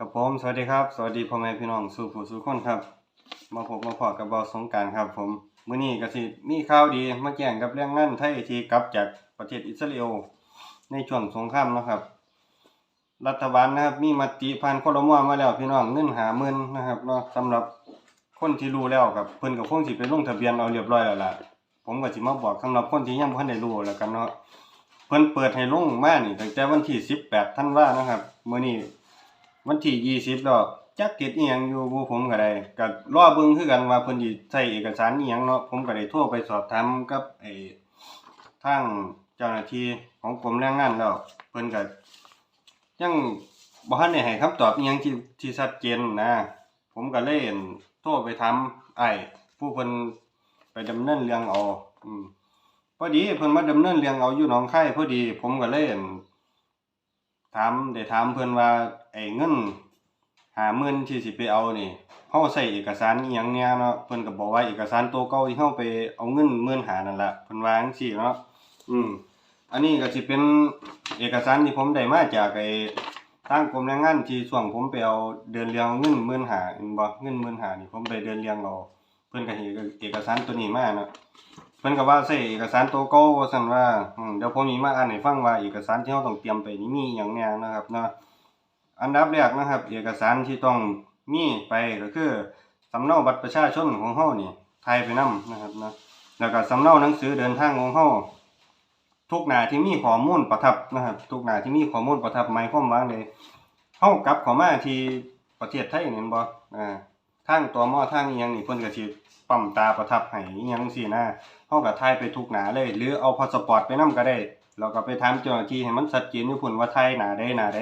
กับผมสวัสดีครับ สวัสดีพ่อแม่พี่น้องสู่ผู้สู่คนครับ มาพบมาพอกับเบาสงการครับ ผมมื้อนี้ก็สิมีข่าวดีมาแจ้งกับแรงงานไทยที่กลับจากประเทศอิสราเอลในช่วงสงครามนะครับ รัฐบาลนะครับมีมติผ่านครมมาแล้วพี่น้องเงิน50,000นนะครับเนาะสำหรับคนที่รู้แล้วกับเพิ่นก็คงสิไปลงทะเบียนเอาเรียบร้อยแล้วล่ะผมก็สิมาบอกสำหรับคนที่ยังบ่ทันได้รู้แล้วกันเนาะเพิ่นเปิดให้ลงมานี่ตั้งแต่วันที่18ธันวานะครับมื้อนี้ วันที่20แล้วจักเก็ดอีหยังอยู่บ่ผมก็ได้ก็รอเบิ่งคือกันว่าเพิ่นสิใช้เอกสารอีหยังเนาะผมก็ได้โทรไปสอบถามกับไอ้ทางเจ้าหน้าที่ของกรมแรงงานแล้วเพิ่นก็ยังบ่ทันได้ให้คำตอบอีหยังที่ที่ชัดเจนนะ ผมก็เลยอั่นโทรไปถามอ้ผู้เพิ่นไปดำเนินเรื่องเอาอืมพอดีเพิ่นมาดำเนินเรื่องเอาอยู่หนองคายพอดี ผมก็เล่นถามได้ถามเพิ่นว่า ไอ้เงิน50,000ที่สิไปเอานี่เฮาใช้เอกสารอีหยังแหน่เนาะเพิ่นก็บอกว่าเอกสารตัวเก่าที่เฮาไปเอาเงิน15,000นั่นล่ะเพิ่นว่าจังซี่เนาะอืมอันนี้ก็สิเป็นเอกสารที่ผมได้มาจากไอ้ทางกรมแรงงานที่ช่วงผมไปเอาเดินเรื่องเงิน15,000เห็นบ่เงิน15,000นี่ผมไปเดินเรื่องเอาเพิ่นก็ให้เอกสารตัวนี้มาเนาะเพิ่นก็ว่าใช้เอกสารตัวเก่าว่าซั่นว่าอืมเดี๋ยวผมมีมาอ่านให้ฟังว่าเอกสารที่เราต้องเตรียมไปนี่มีหยังแหน่นะครับเนาะ อันดับแรกนะครับ เอกสารที่ต้องมีไปก็คือสำเนาบัตรประชาชนของเฮานี่ถ่ายไปนํนะครับนะแล้วก็สำเนาหนังสือเดินทางของเฮาทุกหน้าที่มีข้อมูลประทับนะครับ ทุกหน้าที่มีข้อมูลประทับหมายความว่าไดเฮากลับเข้ามาที่ประเทศไทยนี่แม่นบ่อ่าทางตมทางอีหยังนี่เพิ่นก็สิปั๊มตาประทับให้อีหยังจังซี่นะเฮาก็ถ่ายไปทุกหน้าเลย หรือเอาพาสปอร์ตไปนํก็ได้แล้วก็ไปถามเจ้าหน้าที่ให้มันชัดเจนอยู่พุ่นว่าถ่ายหน้าใดหน้าใด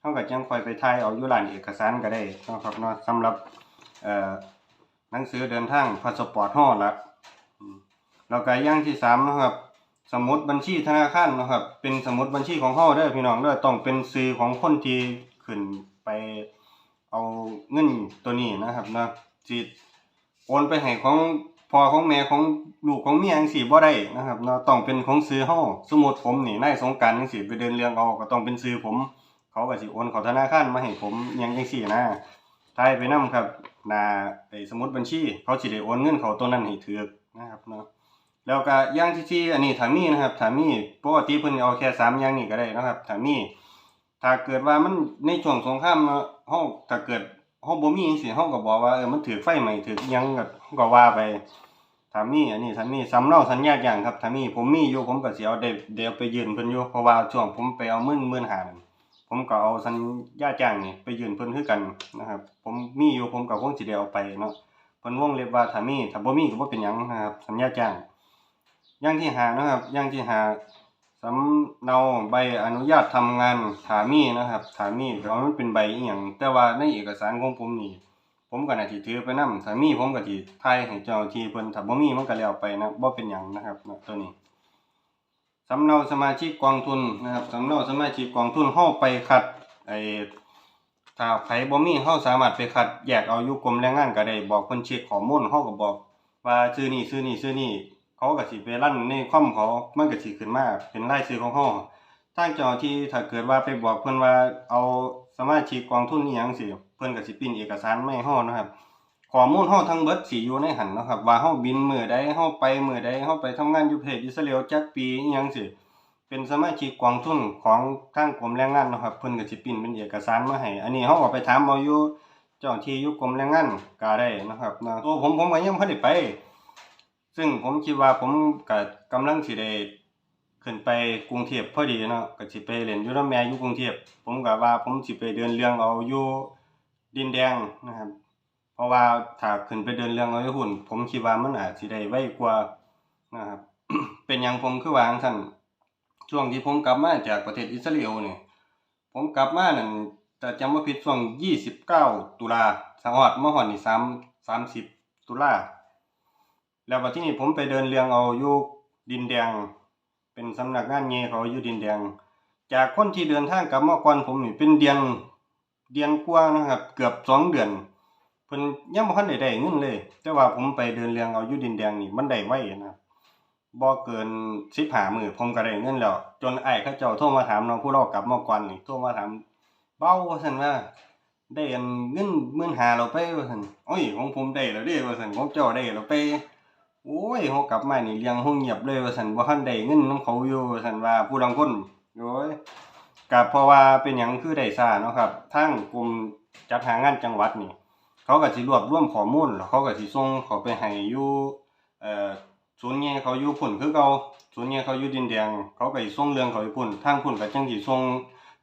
เฮาก็จังคอยไปถ่ายเอาอยู่ร้านเอกสารก็ได้นะครับเนาะสำหรับหนังสือเดินทางพาสปอร์ตเฮาละอืมแล้วก็ย่างที่สามนะครับ สมุดบัญชีธนาคารนะครับ เป็นสมุดบัญชีของเฮาเด้อพี่น้องเด้อต้องเป็นชื่อของคนที่ขึ้นไปเอาเงินตัวนี้นะครับเนาะสิโอนไปให้ของพ่อของแม่ของลูกของเมียจังซี่บ่ได้นะครับเนาะต้องเป็นของซื้อเฮาสมมุติผมนี่นายสงกานต์จังซี่ไปเดินเรื่องเอาก็ต้องเป็นซื้อผม เขาก็สิโอนเข้าธนาคารมาให้ผมยังจังซี่นะถ่ายไปนํครับหน้าไอ้สมุดบัญชี เขาสิได้โอนเงินเขาตัวนั้นให้ถูกนะครับเนาะแล้วก็อย่างที่สี่อันนี้ถามีนะครับถามีปกติเพิ่นเอาแค่สามอย่างนี้ก็ได้นะครับถามีถ้าเกิดว่ามันในช่วงสงครามเนาะเฮาถ้าเกิดเฮาบ่มีจังซี่เฮาก็บอกว่าเออมันถูกไฟไหม้ถูกอิหยังก็ก็ว่าไปถามีอันนี้ถามีสำเนาสัญญาจ้างครับถามีผมมีอยู่ผมก็สิเอาได้เดี๋ยวไปยืนเพิ่นอยู่เพราะว่าช่วงผมไปเอามื่นมื่นหานั่น ผมก็เอาสัญญาจ้างนี่ไปยืนเพิ่นคือกันนะครับ ผมมีอยู่ผมก็คงสิได้เอาไปเนาะเพิ่นวงเล็บว่าถ้ามีถ้าบ่มีก็บ่เป็นหยังนะครับ สัญญาจ้างอย่างที่หานะครับอย่างที่หาสำเนาใบอนุญาตทำงานถามีนะครับถามีแต่ว่ามันเป็นใบอีหยังแต่ว่าในเอกสารของผมนี่ผมก็น่าสิถือไปนำถ้ามีผมก็สิถ่ายให้เจ้าที่เพิ่นถ้าบ่มีมันก็แล้วไปนะบ่เป็นหยังนะครับตัวนี้ สำเนาสมาชิกกองทุนนะครับสำเนาสมาชิกกองทุนเฮาไปคัดไอ้ถ้าไผบ่มีเฮาสามารถไปคัดแยกเอาอยู่กรมแรงงานก็ได้บอกเพิ่นเช็คข้อมูลเฮาก็บอก ว่าชื่อนี้ชื่อนี้ชื่อนี้เขาก็สิไปลั่นในคอมเขามันก็สิขึ้นมาเป็นรายชื่อของเฮาทางเจ้าที่ถ้าเกิดว่าไปบอกเพิ่นว่าเอาสมาชิกกองทุนอีหยังสิเพิ่นก็สิปิ้นเอกสารไมาให้เฮานะครับ ข้อมูลเฮาทั้งเบิดสิอยู่ในหันเนาะครับว่าเฮาบินมื้อใดเฮาไปมื้อใดเฮาไปทำงานอยู่ประเทศอิสราเอลจักปีอีหยังสิเป็นสมาชิกกองทุนของทางกรมแรงงานเนาะครับเพิ่นก็สิปิ้นเป็นเอกสารมาให้อันนี้เฮาก็ไปถามเอาอยู่เจ้าที่อยู่กรมแรงงานก็ได้นะครับนะตัวผมผมก็ยังบ่ได้ไป ซึ่งผมคิดว่าผมก็กำลังสิได้ขึ้นไปกรุงเทพพอดีเนาะก็สิไปเล่นอยู่นำแม่อยู่กรุงเทพผมก็ว่าผมสิไปเดินเรื่องเอาอยู่ดินแดงนะครับ ราะว่าถ้าขึ้นไปเดินเรื่องเอาอยหุ่น ผมคิดว่ามันอาจสิได้ไวกว่านะครับ เป็นหยังผมคือวาจั่งซั่นช่วงที่ผมกลับมาจากประเทศอิสราเอลนี่ยผมกลับมานั่นถ้าจำบ่าผิดช่วง29ตุลาสฮอดมาฮอดนี่3 30ตุลาแล้วบัดทีนี้ผมไปเดินเรื่องเอาอยู่ดินแดง เป็นสำนักงานใหญ่เขาอยู่ดินแดง จากคนที่เดินทางกลับมาก่อนผมนี่เป็นเดือนเดือนกว่านะครับ เกือบสองเดือน พิ่นยังบ่ทันได้ได้เงินเลย แต่ว่าผมไปเดินเรื่องเอาอยู่ดินแดงนี่มันได้ไวนะครับบ่เกิน15มื้อผมก็ได้เงินแล้ว จนไอ้ายเขาเจ้าโทรมาถามเนาะผู้เรากลับมาก่อนนี่โทรมาถามเบ้าว่าซั่นว่าได้อันเงินมื่นหาเราไปว่าซั่นโอ้ยของผมได้แล้วเด้ว่าซั่นของเจ้าได้แล้วไป โอ้ยเฮากลับมานี่เลี้ยงเฮาเงียบเลยว่าซั่นบ่ทันได้เงินนำเขาอยู่ว่าซั่นว่าผู้ลางคนโอ้ยก็เพราะว่าเป็นหยังคือได้ช้าเนาะครับทางกรมจัดหางานจังหวัดนี่ เขาก็สิรวบรวมข้อมูลแล้วเขาก็สิส่งเขาไปให้อยู่เอ่อศูนย์ใหญ่เขาอยู่พุ่นคือเก่าศูนย์ใหญ่เขาอยู่ดินแดง เขาก็ส่งเรื่องเขาไปพุ่นทางพุ่นก็จังสิส่ง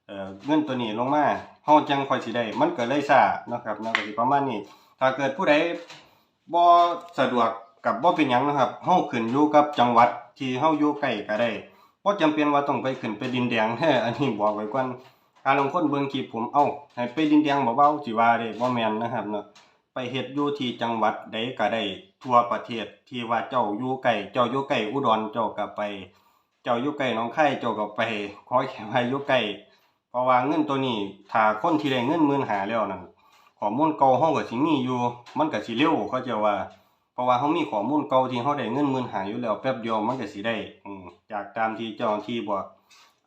เอ่อเงินตัวนี้ลงมาเฮาจังค่อยสิได้มันก็เลยช้านะครับเนาะก็สิประมาณนี้ถ้าเกิดผู้ใดบ่สะดวกกับบ่เป็นหยังนะครับเฮาขึ้นอยู่กับจังหวัดที่เฮาอยู่ใกล้ก็ได้บ่จำเป็นว่าต้องไปขึ้นไปดินแดงแท้อันนี้บอกไว้ก่อน ถ้าลงคนเบิ่งคลิปผมเอ้าให้ไปดินแดงบ่เว้าสิว่าเด้บ่แม่นนะครับเนาะไปเฮ็ดอยู่ที่จังหวัดใดก็ได้ทั่วประเทศที่ว่าเจ้าอยู่ไกลเจ้าอยู่ไกลอุดรเจ้าก็ไป เจ้าอยู่ไกลหนองคายเจ้าก็ไปขอแค่ว่าอยู่ไกลเพราะว่าเงินตัวนี้ถ้าคนที่ได้เงินมื่นหาแล้วนั่นข้อมูลเก่าเฮาก็สิมีอยู่ มันก็สิเร็วเขาจะว่า เพราะว่าเฮามีข้อมูลเก่าที่เฮาได้เงินมื่นหาอยู่แล้วแป๊บเดียวมันก็สิได้อืจากตามที่เจ้าที่บอก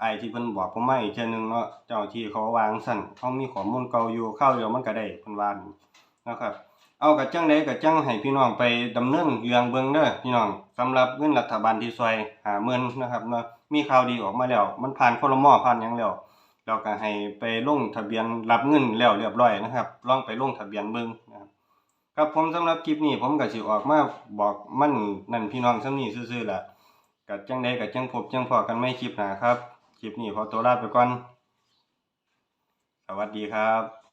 ไอ้ที่เพิ่นบอกผมมาอีกเทื่อนึงเนาะเจ้าที่เขาวางสั่นเฮามีข้อมูลเก่าอยู่คราเดียวมันก็ได้เพิ่นว่านะครับ เอากะจังไดกะจังให้พี่น้องไปดำเนินเรื่องเบิ่งเด้อพี่น้องสำหรับเงินรัฐบาลที่ซอย50,000นนะครับเนาะมีข่าวดีออกมาแล้ว มันผ่านครมอผ่านหยังแล้วเราก็ให้ไปลงทะเบียนรับเงินแล้วเรียบร้อยนะครับลองไปลงทะเบียนเบิ่งนะครับครับผมสำหรับคลิปนี้ผมก็สิออกมาบอกมันนั่นพี่น้องส่ำนี้ซื่อๆล่ะกะจังไดกะจังพบจังพอกันใหม่คลิปหน้าครับ คลิปนี้ขอตัวลาไปก่อน สวัสดีครับ